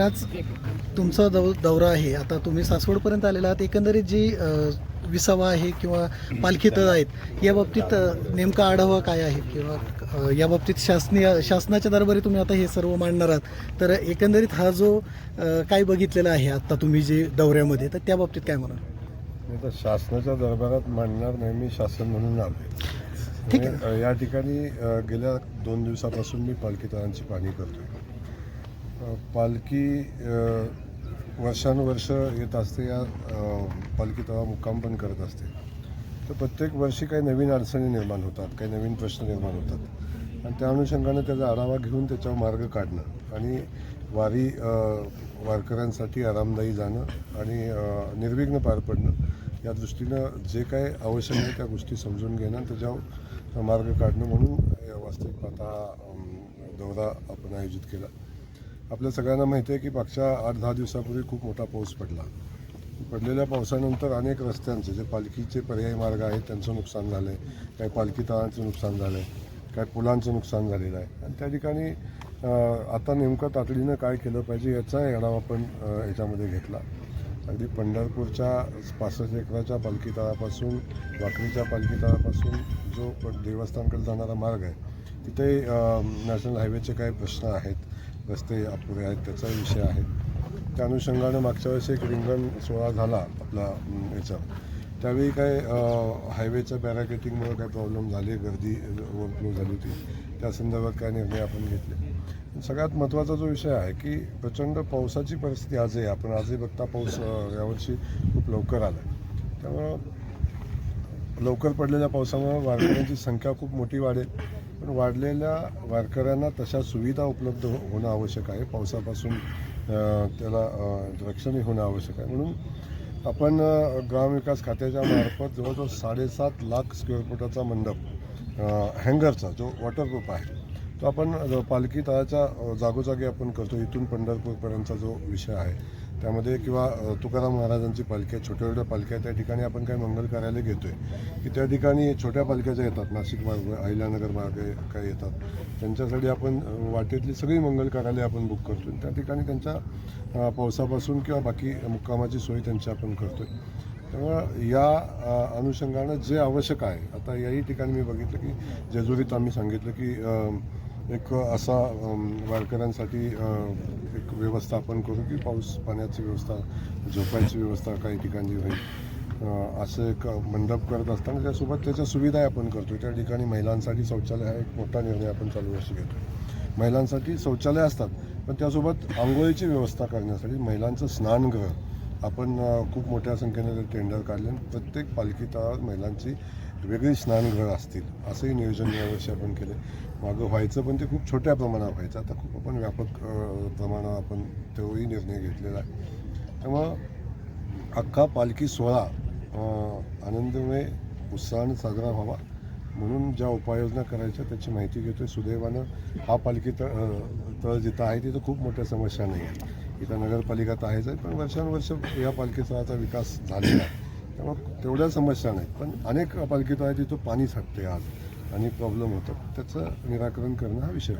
दुसराच तुमचा दौ दौरा आहे. आता तुम्ही सासवडपर्यंत आलेला आहात. एकंदरीत जी विसावा आहे किंवा पालखी तळ आहेत या बाबतीत नेमका आढावा काय आहे? किंवा या बाबतीत शासनीय शासनाच्या दरबारी तुम्ही आता हे सर्व मांडणार आहात. तर एकंदरीत हा जो काय बघितलेला आहे आता तुम्ही जे दौऱ्यामध्ये तर त्या बाबतीत काय म्हणा मी तर शासनाच्या दरबारात मांडणार नाही. मी शासन म्हणून आहे. अ, या ठिकाणी गेल्या दोन दिवसापासून मी पालखी तळांची पाहणी करतोय. अ, पालखी वर्षानुवर्ष येत असते या पालखी तेव्हा मुक्काम पण करत असते. तर प्रत्येक वर्षी काही नवीन अडचणी निर्माण होतात काही नवीन प्रश्न निर्माण होतात. आणि त्या अनुषंगाने त्याचा आढावा घेऊन त्याच्यावर मार्ग काढणं आणि वारी वारकऱ्यांसाठी आरामदायी जाणं आणि निर्विघ्न पार पडणं या दृष्टीनं जे काय आवश्यक आहे त्या गोष्टी समजून घेणं त्याच्यावर मार्ग काढणं म्हणून वास्तविक आता दौरा आपण आयोजित केला. आपल्या सगळ्यांना माहिती आहे की मागच्या आठ दहा दिवसापूर्वी खूप मोठा पाऊस पडला. पडलेल्या पावसानंतर अनेक रस्त्यांचे जे पालखीचे पर्यायी मार्ग आहेत त्यांचं नुकसान झालं आहे काही पालखी तळांचं नुकसान झालं आहे काही पुलांचं नुकसान झालेलं आहे. आणि त्या ठिकाणी आता नेमकं तातडीनं काय केलं पाहिजे याचा आढावा आपण याच्यामध्ये घेतला. अगदी पंढरपूरच्या पासष्ट एकराच्या पालखी तळापासून वाकरीच्या पालखी तळापासून जो देवस्थानकडे जाणारा मार्ग आहे तिथे नॅशनल हायवेचे काही प्रश्न आहेत. रस्ते अपुरे आहेत त्याचा विषय आहे. त्या अनुषंगानं मागच्या वेळेस एक रिंगण सोहळा झाला आपला याचा. त्यावेळी काय हायवेचं हायवेच्या बॅरागेटिंगमुळे काय प्रॉब्लेम झाले गर्दी ओव्हरफ्लो झाली होती. त्या संदर्भात काय निर्णय आपण घेतले? सगळ्यात महत्त्वाचा जो विषय आहे की प्रचंड पावसाची परिस्थिती आज आहे. आपण आजही बघता पाऊस यावर्षी खूप लवकर आला आहे त्यामुळं लवकर पडलेल्या पावसामुळे वारकऱ्यांची संख्या खूप मोठी वाढेल. पण वाढलेल्या वारकऱ्यांना तशा सुविधा उपलब्ध हो- होणं आवश्यक आहे. पावसापासून त्याला रक्षणही होणं आवश्यक आहे. म्हणून आपण ग्रामविकास खात्याच्या मार्फत जवळजवळ साडेसात लाख स्क्वेअर फुटाचा मंडप हँगरचा जो वॉटरप्रूफ आहे तो आपण पालखी तळाच्या जागोजागी आपण करतो. इथून पंढरपूरपर्यंतचा जो विषय आहे त्यामध्ये किंवा तुकाराम महाराजांची पालखी आहे छोट्या छोट्या पालख्या त्या ठिकाणी आपण काही मंगल कार्यालय आहे की त्या ठिकाणी छोट्या पालख्या ज्या येतात नाशिक मार्ग अहिल्यानगर मार्ग काही येतात त्यांच्यासाठी आपण वाटेतली सगळी मंगल कार्यालय आपण बुक करतो त्या ठिकाणी त्यांच्या पावसापासून किंवा बाकी मुक्कामाची सोय त्यांची आपण करतो आहे त्यामुळं या अनुषंगानं जे आवश्यक आहे आता याही ठिकाणी मी बघितलं की जेजुरीत आम्ही सांगितलं की एक असा वारकऱ्यांसाठी एक व्यवस्था आपण करू की पाऊस पाण्याची व्यवस्था झोपायची व्यवस्था काही ठिकाणी होईल. असं एक मंडप करत असताना त्यासोबत त्याच्या सुविधा आपण करतो. त्या ठिकाणी महिलांसाठी शौचालय हा एक मोठा निर्णय आपण चालू वर्षी घेतो. महिलांसाठी शौचालय असतात पण त्यासोबत आंघोळीची व्यवस्था करण्यासाठी महिलांचं स्नानगृह. आपण खूप मोठ्या संख्येने ते टेंडर काढले आणि प्रत्येक पालखी तळावर महिलांची वेगळी स्नानगृह असतील असंही नियोजन यावर्षी आपण केले. मागं व्हायचं पण ते खूप छोट्या प्रमाणात व्हायचं. आता खूप आपण व्यापक प्रमाणावर प्रमाणात आपण तोही निर्णय घेतलेला आहे. त्यामुळं अख्खा पालखी सोहळा आनंदमय उत्साहाने साजरा व्हावा म्हणून ज्या उपाययोजना करायच्या त्याची माहिती घेतो आहे सुदैवानं हा पालखी तळ तळ जिथं आहे तिथं खूप मोठ्या समस्या नाही आहे इथं नगरपालिका तर आहेच आहे पण वर्षानुवर्ष या पालखी तळाचा विकास झालेला आहे. त्यामुळे तेवढ्या समस्या नाहीत. पण अनेक पालखीत आहे तिथं पाणी साठते आज आणि प्रॉब्लेम होतात त्याचं निराकरण करणं हा विषय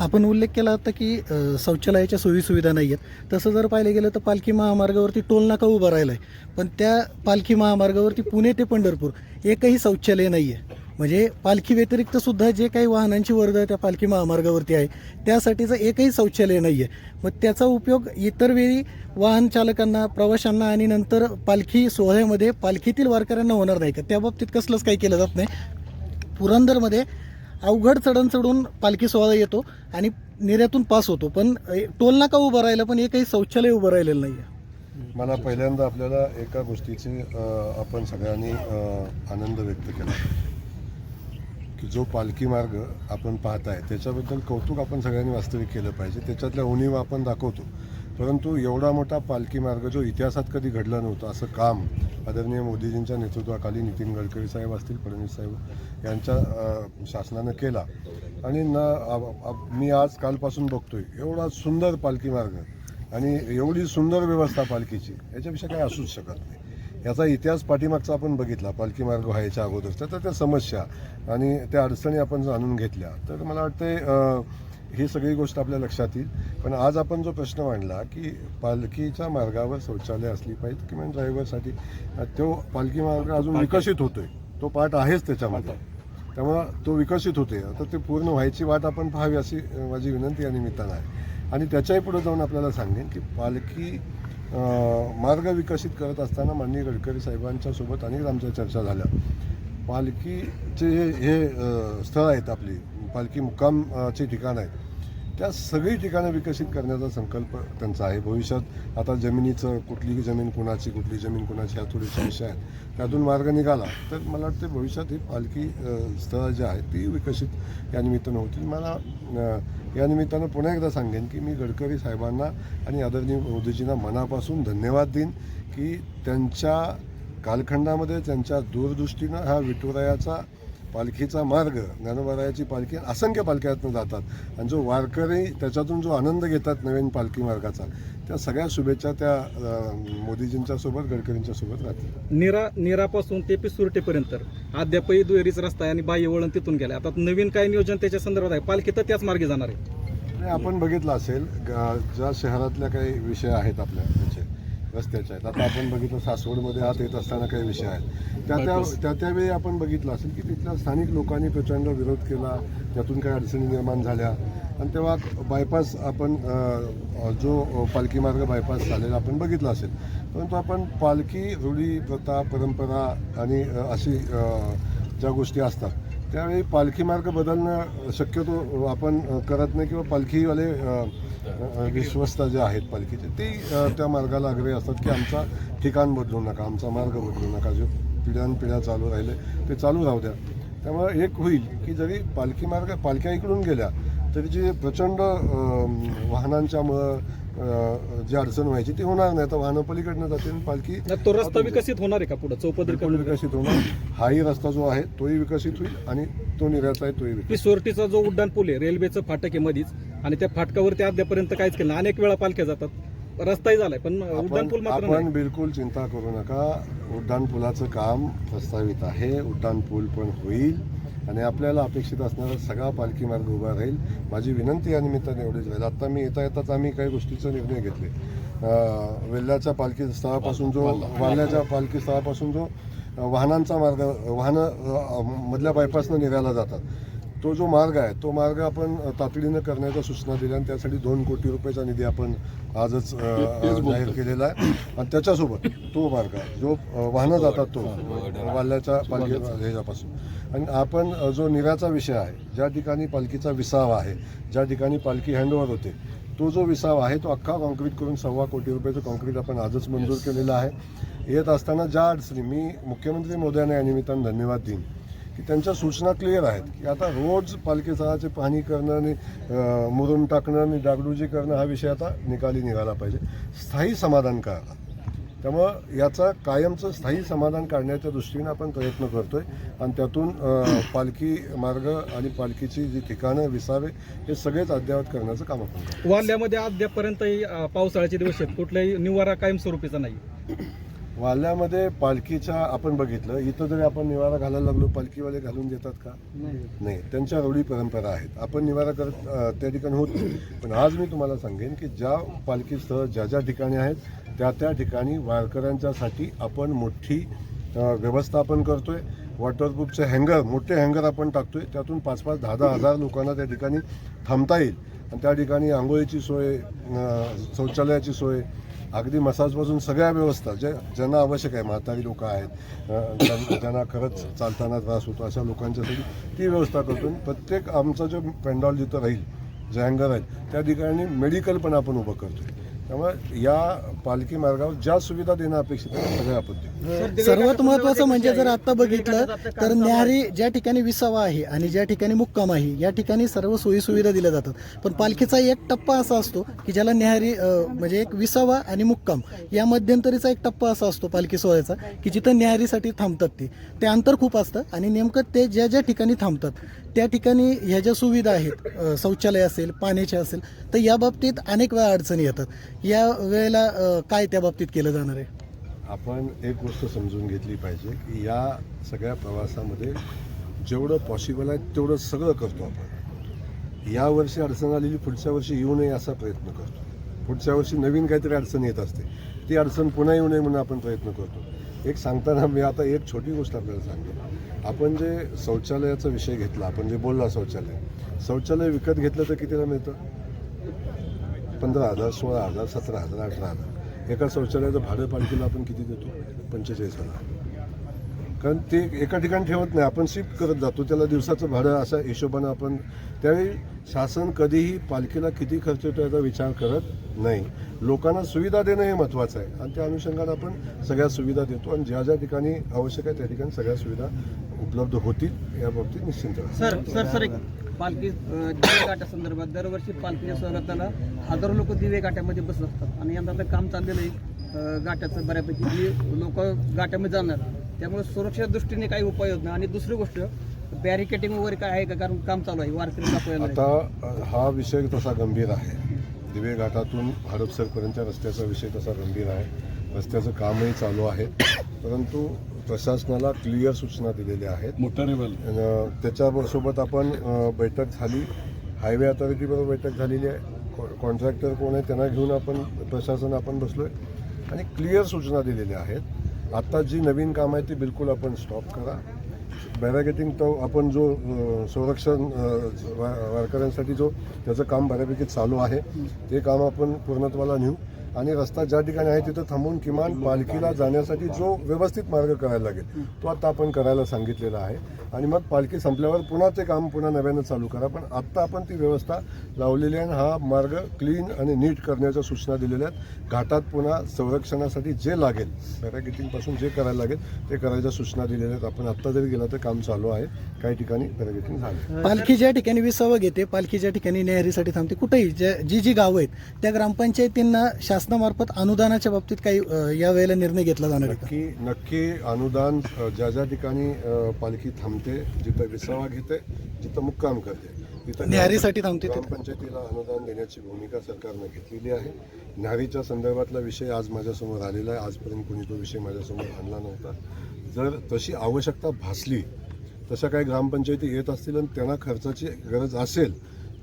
आपण उल्लेख केला होता की शौचालयाच्या सोयीसुविधा नाही आहेत तसं जर पाहिलं गेलं तर पालखी महामार्गावरती टोल नाका उभा राहिला आहे पण त्या पालखी महामार्गावरती पुणे ते पंढरपूर एकही शौचालय नाही आहे म्हणजे पालखी व्यतिरिक्त सुद्धा जे काही वाहनांची वर्दळ त्या पालखी महामार्गावरती आहे. त्यासाठीचं एकही शौचालय नाही आहे मग त्याचा उपयोग इतर वेळी वाहन चालकांना प्रवाशांना आणि नंतर पालखी सोहळ्यामध्ये पालखीतील वारकऱ्यांना होणार नाही का? त्या बाबतीत कसलंच काही केलं जात नाही. पुरंदरमध्ये अवघड चढण चढून पालखी सोहळा येतो आणि निर्यातून पास होतो. पण टोलनाका टोल नाका उभं राहिलं पण एकही शौचालय उभं राहिलेलं नाही आहे मला पहिल्यांदा आपल्याला एका गोष्टीची आपण सगळ्यांनी आनंद व्यक्त केला. की जो पालखी मार्ग आपण पाहताय त्याच्याबद्दल कौतुक आपण सगळ्यांनी वास्तविक केलं पाहिजे. त्याच्यातल्या उणीव आपण दाखवतो. परंतु एवढा मोठा पालखी मार्ग जो इतिहासात कधी घडला नव्हता असं काम आदरणीय मोदीजींच्या नेतृत्वाखाली नितीन गडकरी साहेब असतील फडणवीस साहेब यांच्या शासनानं केला. आणि न मी आज कालपासून बघतोय एवढा सुंदर पालखी मार्ग आणि एवढी सुंदर व्यवस्था पालखीची याच्यापेक्षा काही असूच शकत नाही. याचा इतिहास पाठीमागचा आपण बघितला. पालखी मार्ग व्हायच्या अगोदरच्या तर त्या समस्या आणि त्या अडचणी आपण जाणून घेतल्या. तर मला वाटते ही सगळी गोष्ट आपल्या लक्षात येईल. पण आज आपण जो प्रश्न मांडला की पालखीच्या मार्गावर शौचालय असली पाहिजे किंवा ड्रायव्हरसाठी? तो पालखी मार्ग अजून विकसित होतोय. तो पार्ट आहेच त्याच्यामध्ये. त्यामुळं तो विकसित होते आता ते पूर्ण व्हायची वाट आपण पाहावी अशी माझी विनंती या निमित्तानं आहे. आणि त्याच्याही पुढे जाऊन आपल्याला सांगेन की पालखी मार्ग विकसित करत असताना माननीय गडकरी साहेबांच्या सोबत अनेक आमच्या चर्चा झाल्या. पालखीचे हे हे स्थळ आहेत आपली पालखी मुक्कामचे ठिकाण आहेत. त्या सगळी ठिकाणं विकसित करण्याचा संकल्प त्यांचा आहे. भविष्यात आता जमिनीचं कुठली जमीन कुणाची कुठली जमीन कुणाची ह्या थोडी विषय आहेत. त्यातून मार्ग निघाला. तर मला वाटते भविष्यात ही पालखी स्थळं जी आहेत ती विकसित या निमित्तानं होतील. मला या निमित्तानं पुन्हा एकदा सांगेन की मी गडकरी साहेबांना आणि आदरणीय मोदीजींना मनापासून धन्यवाद देईन की त्यांच्या कालखंडामध्ये त्यांच्या दूरदृष्टीनं हा विठुरायाचा पालखीचा मार्ग ज्ञानोबारायाची पालखी असंख्य पालख्यातनं जातात. आणि जो वारकरी त्याच्यातून जो आनंद घेतात नवीन पालखी मार्गाचा त्या सगळ्या शुभेच्छा त्या मोदीजींच्या सोबत गडकरींच्या सोबत राहतील. निरा निरापासून ते पिसुर्टेपर्यंत. अद्यापही दुहेरीच रस्ता आहे आणि बाह्य वळण तिथून गेलं आता नवीन काय नियोजन त्याच्या संदर्भात आहे? पालखी तर त्याच मार्गे जाणार आहे. आपण बघितलं असेल ग- ज्या शहरातल्या काही विषय आहेत आपल्या त्याचे रस्त्याचे आहेत. आता आपण बघितलं सासवडमध्ये आत येत असताना काही विषय आहेत. त्या त्या त्या त्यावेळी आपण बघितलं असेल की तिथल्या स्थानिक लोकांनी प्रचंड विरोध केला. त्यातून काही अडचणी निर्माण झाल्या. आणि तेव्हा बायपास आपण जो पालखी मार्ग बायपास झालेला आपण बघितला असेल परंतु आपण पालखी रूढी प्रथा परंपरा आणि अशी ज्या गोष्टी असतात त्यावेळी पालखी मार्ग बदलणं शक्यतो आपण करत नाही किंवा पालखीवाले विश्वस्त जे आहेत पालखीचे ते त्या मार्गाला आग्रही असतात की आमचा ठिकाण बदलू नका आमचा मार्ग बदलू नका जे पिढ्यानपिढ्या चालू राहिले ते चालू राहू द्या. त्यामुळे एक होईल की जरी पालखी मार्ग पालख्या इकडून गेल्या तरी जे प्रचंड वाहनांच्यामुळं जी अडचण व्हायची ती होणार नाही. तर वाहनं पलीकडनं जातील पालखी तो रस्ता विकसित होणार आहे का पुढे? बिलकुल चौपदरी विकसित होणार. हाही रस्ता जो आहे तोही विकसित होईल आणि तो निर्याचा आहे तोही विकसित पिसोर्टीचा जो उड्डाण पूल आहे रेल्वेचं फाटक आहे मधीच आणि त्या फाटकावरती अद्यापर्यंत काहीच केलं. अनेक वेळा पालख्या जातात. रस्ताही झालाय पण उड्डाण पूल आपण मात्र आपण. बिलकुल चिंता करू नका. उड्डाण पुलाचं काम प्रस्तावित आहे. उड्डाण पूल पण होईल. आणि आपल्याला अपेक्षित असणारा सगळा पालखी मार्ग उभा राहील. माझी विनंती या निमित्ताने एवढीच राहील. आता मी येता येताच आम्ही काही गोष्टीचा निर्णय घेतले. वेल्ल्याच्या पालखी स्थळापासून जो वाल्याच्या पालखी स्थळापासून जो वाहनांचा मार्ग वाहनं मधल्या बायपासनं निघायला जातात. तो जो मार्ग आहे तो मार्ग आपण तातडीनं करण्याच्या सूचना दिल्या आणि त्यासाठी दोन कोटी रुपयाचा निधी आपण आजच जाहीर केलेला आहे. आणि त्याच्यासोबत तो मार्ग जो वाहनं जातात तो वाल्याच्या पालखी ह्याच्यापासून. आणि आपण जो निराचा विषय आहे ज्या ठिकाणी पालखीचा विसावा आहे ज्या ठिकाणी पालखी हँडओव्हर होते तो जो विसावा आहे तो अख्खा कॉन्क्रीट करून सव्वा कोटी रुपयाचं कॉन्क्रीट आपण आजच मंजूर केलेलं आहे. येत असताना ज्या अडचणी मी मुख्यमंत्री मोदयांना या निमित्तानं धन्यवाद देईन. की त्यांच्या सूचना क्लिअर आहेत की आता रोज पालखी स्थळाची पाहणी करणं आणि मुरून मुरुम टाकणं आणि डागडुजी करणं हा विषय आता निकाली निघाला पाहिजे. स्थायी समाधान करा त्यामुळं याचा कायमचं स्थायी समाधान काढण्याच्या दृष्टीने आपण प्रयत्न करतो आहे आणि त्यातून पालखी मार्ग आणि पालखीची जी ठिकाणं विसावे हे सगळेच अद्ययावत करण्याचं काम आपण वाल्यामध्ये अद्यापर्यंतही पावसाळ्याचे दिवस आहेत. कुठल्याही निवारा कायमस्वरूपीचा नाही. वाल्यामध्ये पालखीच्या आपण बघितलं इथं जरी आपण निवारा घालायला लागलो पालखीवाले घालून देतात का? नाही. त्यांच्या रूढी परंपरा आहेत. आपण निवारा करत त्या ठिकाणी होत. पण आज मी तुम्हाला सांगेन की ज्या पालखी स्थळ ज्या ज्या ठिकाणी आहेत त्या त्या ठिकाणी वारकऱ्यांच्यासाठी आपण मोठी अ, व्यवस्था आपण करतोय वॉटरप्रूफचे हँगर मोठे हँगर आपण टाकतोय. त्यातून पाच पाच दहा दहा हजार लोकांना त्या ठिकाणी थांबता येईल. आणि त्या ठिकाणी आंघोळीची सोय शौचालयाची सोय अगदी मसाजपासून सगळ्या व्यवस्था ज्या ज्यांना आवश्यक आहे म्हातारी लोक आहेत ज्यांना खरंच चालताना त्रास होतो अशा लोकांच्यासाठी ती व्यवस्था करतो. प्रत्येक आमचा जो पेंडॉल जिथं राहील जे हँगर आहेत त्या ठिकाणी मेडिकल पण आपण उभं करतोय. त्यामुळे या पालखी मार्गावर ज्या सुविधा देणं अपेक्षित आहे त्या सगळ्या आपण देऊ. सर्वात महत्वाचं म्हणजे जर आता बघितलं तर न्याहारी ज्या ठिकाणी विसावा आहे आणि ज्या ठिकाणी मुक्काम आहे या ठिकाणी सर्व सोयी सुविधा दिल्या जातात. पण पालखीचा एक टप्पा असा असतो की ज्याला न्याहारी अं, म्हणजे एक विसावा आणि मुक्काम या मध्यंतरीचा एक टप्पा असा असतो पालखी सोहळ्याचा की जिथं न्याहारीसाठी थांबतात ते. ते अंतर खूप असतं आणि नेमकं ते ज्या ज्या ठिकाणी थांबतात त्या ठिकाणी ह्या ज्या सुविधा आहेत अं, शौचालय असेल पाण्याचे असेल तर या बाबतीत अनेक वेळा अडचणी येतात. या वेळेला काय त्या बाबतीत केलं जाणार आहे? आपण एक गोष्ट समजून घेतली पाहिजे की या सगळ्या प्रवासामध्ये जेवढं पॉसिबल आहे तेवढं सगळं करतो आपण. या वर्षी अडचण आलेली पुढच्या वर्षी येऊ नये असा प्रयत्न करतो. पुढच्या वर्षी नवीन काहीतरी अडचण येत असते. ती अडचण पुन्हा येऊ नये म्हणून आपण प्रयत्न करतो. एक सांगताना मी आता एक छोटी गोष्ट आपल्याला सांगतो आपण जे शौचालयाचा विषय घेतला आपण जे बोलला शौचालय. शौचालय विकत घेतलं तर कितीला मिळतं? पंधरा हजार सोळा हजार सतरा हजार अठरा हजार. एका शौचालयाचं भाडं पालखीला आपण किती देतो? पंचेचाळीस हजार. कारण ते एका ठिकाणी ठेवत नाही. आपण शिफ्ट करत जातो. त्याला दिवसाचं भाडं असा हिशोबानं आपण त्यावेळी शासन कधीही पालखीला किती खर्च येतो याचा विचार करत नाही. लोकांना सुविधा देणं हे महत्त्वाचं आहे. आणि त्या अनुषंगाने आपण सगळ्या सुविधा देतो आणि ज्या ज्या ठिकाणी आवश्यक आहे त्या ठिकाणी सगळ्या सुविधा उपलब्ध होतील याबाबतीत निश्चिंत सर सर सर एक पालखी दिवे संदर्भात दरवर्षी पालखीच्या स्वागताला हजारो लोक दिवे गाठ्यामध्ये बसत असतात आणि यंदा काम चाललेलं आहे. अं, बऱ्यापैकी लोक गाट्यामध्ये जाणार त्यामुळे सुरक्षा दृष्टीने काही उपाययोजना. आणि दुसरी गोष्ट बॅरिकेटिंग वगैरे काय आहे का? कारण काम चालू आहे वारकरी आता हा विषय तसा गंभीर आहे. दिवे घाटातून हडपसरपर्यंतच्या रस्त्याचा विषय तसा गंभीर आहे. रस्त्याचं कामही चालू आहे. परंतु प्रशासनाला क्लिअर सूचना दिलेल्या आहेत. मोटारेबल त्याच्यासोबत आपण बैठक झाली. हायवे अथॉरिटीबरोबर बैठक झालेली आहे. कॉन्ट्रॅक्टर कोण आहे त्यांना घेऊन आपण प्रशासन आपण बसलो आहे आणि क्लिअर सूचना दिलेल्या आहेत. आत्ता जी नवीन कामं आहे ती बिलकुल आपण स्टॉप करा. बॅरागेटिंग तो आपण जो संरक्षण वारकऱ्यांसाठी जो त्याचं काम बऱ्यापैकी चालू आहे ते काम आपण पूर्णत्वाला नेऊ. आणि रस्ता ज्या ठिकाणी आहे तिथं थांबून किमान पालखीला जाण्यासाठी जो व्यवस्थित मार्ग करायला लागेल तो आता आपण करायला सांगितलेला आहे. आणि मग पालखी संपल्यावर पुन्हा ते काम पुन्हा नव्यानं चालू करा. पण आत्ता आपण ती व्यवस्था लावलेली आहे आणि हा मार्ग क्लीन आणि नीट करण्याच्या सूचना दिलेल्या आहेत. घाटात पुन्हा संरक्षणासाठी जे लागेल पॅरागेटिंगपासून जे करायला लागेल ते करायच्या सूचना दिलेल्या आहेत. आपण आत्ता जरी गेला तर काम चालू आहे. काही ठिकाणी पॅरागेटिंग झालं. पालखी ज्या ठिकाणी विसावं घेते पालखी ज्या ठिकाणी न्याहारीसाठी थांबते कुठेही ज्या जी जी गावं आहेत त्या ग्रामपंचायतींना शासनामार्फत अनुदानाच्या बाबतीत काही अ, यावेळेला निर्णय घेतला जाणार आहे का? नक्की नक्की अनुदान अ, ज्या ज्या ठिकाणी अ, पालखी थांबते जिथं विसावा घेते जिथं मुक्काम करते तिथं न्याहारीसाठी थांबते तिथं. ग्रामपंचायतीला अनुदान देण्याची भूमिका सरकारनं घेतलेली आहे. न्याहारीच्या संदर्भातला विषय आज माझ्यासमोर आलेला आहे. आजपर्यंत कोणी तो विषय माझ्यासमोर आणला नव्हता. जर तशी आवश्यकता भासली तशा काही ग्रामपंचायती येत असतील आणि त्यांना खर्चाची गरज असेल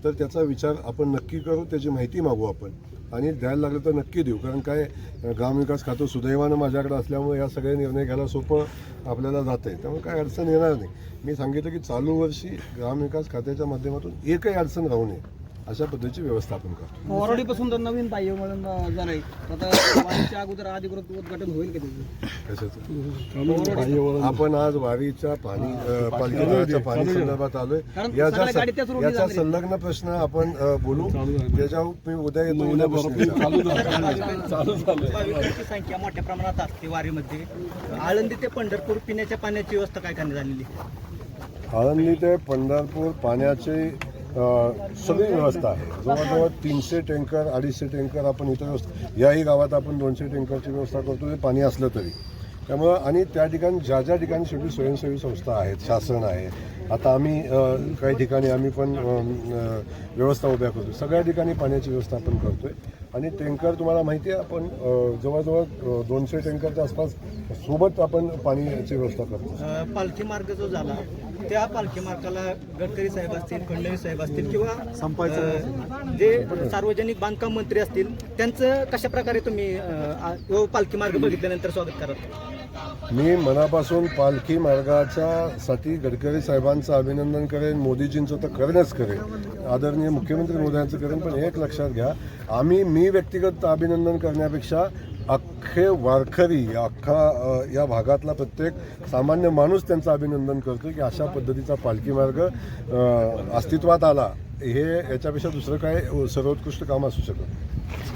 तर त्याचा विचार आपण नक्की करू त्याची माहिती मागू आपण. आणि द्यायला लागलं तर नक्की देऊ कारण काय ग्रामविकास खातं सुदैवानं माझ्याकडे असल्यामुळे या सगळे निर्णय घ्यायला सोपं आपल्याला जातं आहे त्यामुळे काय अडचण येणार नाही. मी सांगितलं की चालू वर्षी ग्रामविकास खात्याच्या माध्यमातून एकही अडचण राहू नये. अशा पद्धतीची व्यवस्था आपण करतो. मोरडीपासून तर नवीन अं, झालंय आता वारीच्या अगोदर अधिकृत उद्घाटन होईल का त्याचं? आपण आज वारीच्या पाणी अं, पालखीच्या पाणी संदर्भात आलोय. याचा याचा. संलग्न प्रश्न आपण बोलू. त्याच्यावर मी उद्या येतो उद्या संख्या मोठ्या प्रमाणात असते वारीमध्ये. आळंदी ते पंढरपूर पिण्याच्या पाण्याची व्यवस्था काय करण्यात आलेली? आळंदी ते पंढरपूर पाण्याची सगळी व्यवस्था आहे. जवळजवळ तीनशे टँकर अडीचशे टँकर आपण इथं व्यवस्था याही गावात आपण दोनशे टँकरची व्यवस्था करतो ते पाणी असलं तरी. त्यामुळं आणि त्या ठिकाणी ज्या ज्या ठिकाणी शेवटी स्वयंसेवी संस्था आहेत शासन आहे आता आम्ही काही ठिकाणी आम्ही पण व्यवस्था उभ्या करतो सगळ्या ठिकाणी पाण्याची व्यवस्था आपण करतो आहे आणि टँकर तुम्हाला माहिती आहे आपण जवळजवळ दोनशे टँकरच्या आसपास सोबत आपण पाण्याची व्यवस्था करतो पालखी मार्ग जो झाला त्या पालखी मार्गाला गडकरी साहेब असतील फडणवीस साहेब असतील किंवा अ, जे सार्वजनिक बांधकाम मंत्री असतील त्यांचं कशा प्रकारे तुम्ही अ, पालखी मार्ग बघितल्यानंतर स्वागत कराल? मी मनापासून पालखी मार्गाच्या साठी गडकरी साहेबांचं अभिनंदन करेन मोदीजींचं तर करेनच करेन. आदरणीय मुख्यमंत्री मोदयांचं करेन पण एक लक्षात घ्या आम्ही मी व्यक्तिगत अभिनंदन करण्यापेक्षा अख्खे वारकरी अख्खा या भागातला प्रत्येक सामान्य माणूस त्यांचं अभिनंदन करतो की अशा पद्धतीचा पालखी मार्ग अस्तित्वात आला. हे याच्यापेक्षा दुसरं काय सर्वोत्कृष्ट काम असू शकत